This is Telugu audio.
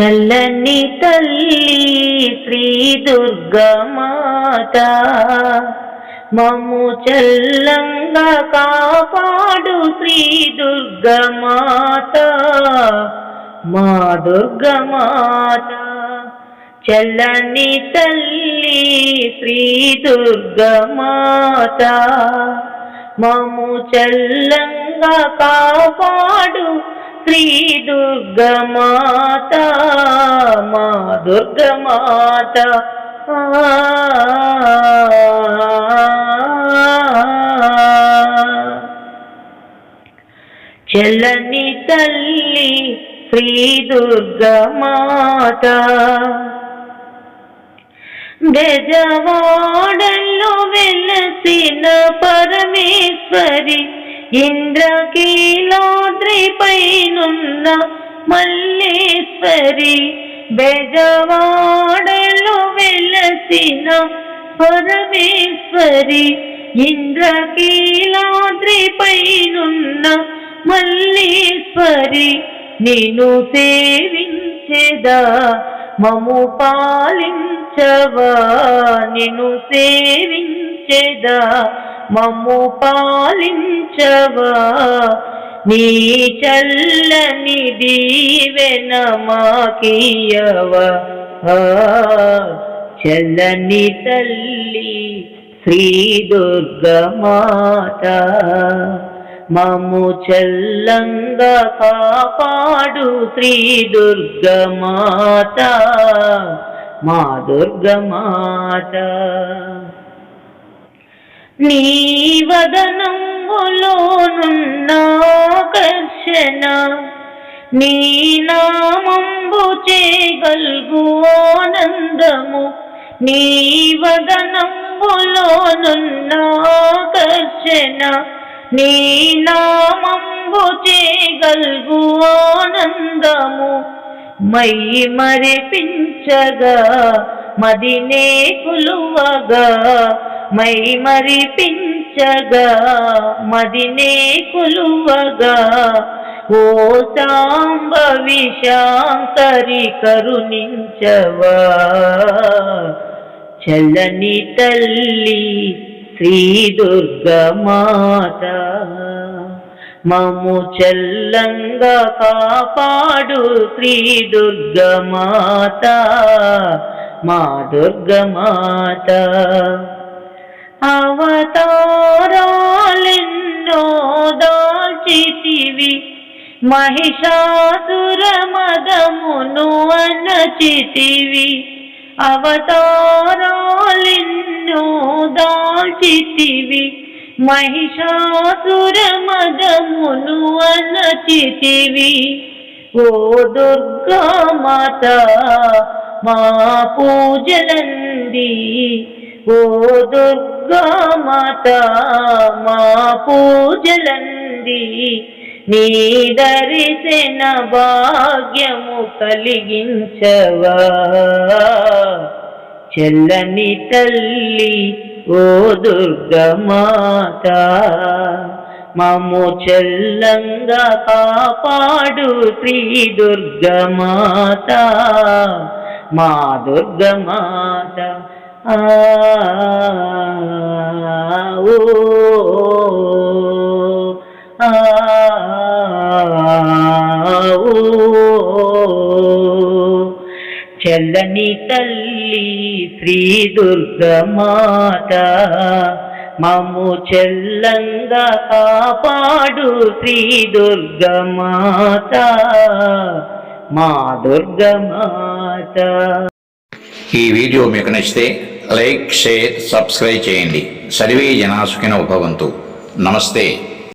చల్లని తల్లి శ్రీ దుర్గమాత మమ్ము చల్లంగా కాపాడు శ్రీ దుర్గమాత మా దుర్గమాత. చల్లని తల్లి శ్రీ దుర్గమాత మము చల్లంగా కాపాడు శ్రీ దుర్గమాత మా దుర్గమాత చెల్లని తల్లి శ్రీ దుర్గమాత బెజవాడల్లో వెలసిన పరమేశ్వరి ఇంద్రకీలో పైనున్న మల్లేశ్వరి బెజవాడలో వెలసిన పరమేశ్వరి ఇంద్రకీలాద్రి పైనున్న మల్లేశ్వరి నేను సేవించెదా మము పాలించవా? నిన్ను సేవించెదా మము పాలించవా? నీ చల్లని దీవెన మాకియవా చల్లని తల్లి శ్రీ దుర్గమాత మము చల్లంగా కాపాడు శ్రీ దుర్గమాత మా దుర్గమాత నీ వదనంబులో కర్షణ నీ నామంబు చేయగల్గు ఆనందము. నీ వదనంబులోనున్నాకర్షణ నీ నామంబు చేయగల్గు ఆనందము. మై మరిపించగా మదినే కులువగా మై మరిపించగా మదినే కులువగా ఓ సాంబవి శాంకరి కరుణించవా? చల్లని తల్లి శ్రీ దుర్గమాత మము చల్లంగా కాపాడు శ్రీ దుర్గమాత మా దుర్గమాత అవతారాలెన్నో దాచితివి మహిషాసురమదమును అనచితివి అవతారాలిన్ను దాల్చితివి. మహిషాసురమదమును అనచితివి ఓ దుర్గా మాత మా పూజలంది ఓ దుర్గా మాత మా పూజలంది నీ దర్శన భాగ్యము కలిగించవా? చెల్లని తల్లి ఓ దుర్గమాత మము చెల్లంగా కాపాడు శ్రీ దుర్గమాత మా దుర్గమాత ఆ ఓ చల్లని తల్లి శ్రీ దుర్గమాత మము చెల్లంగా కాపాడు శ్రీ దుర్గమాత మా దుర్గమాత. ఈ వీడియో మీకు నచ్చితే లైక్ షేర్ సబ్స్క్రైబ్ చేయండి. సర్వే జనాసుకిన ఉపవంతు. నమస్తే.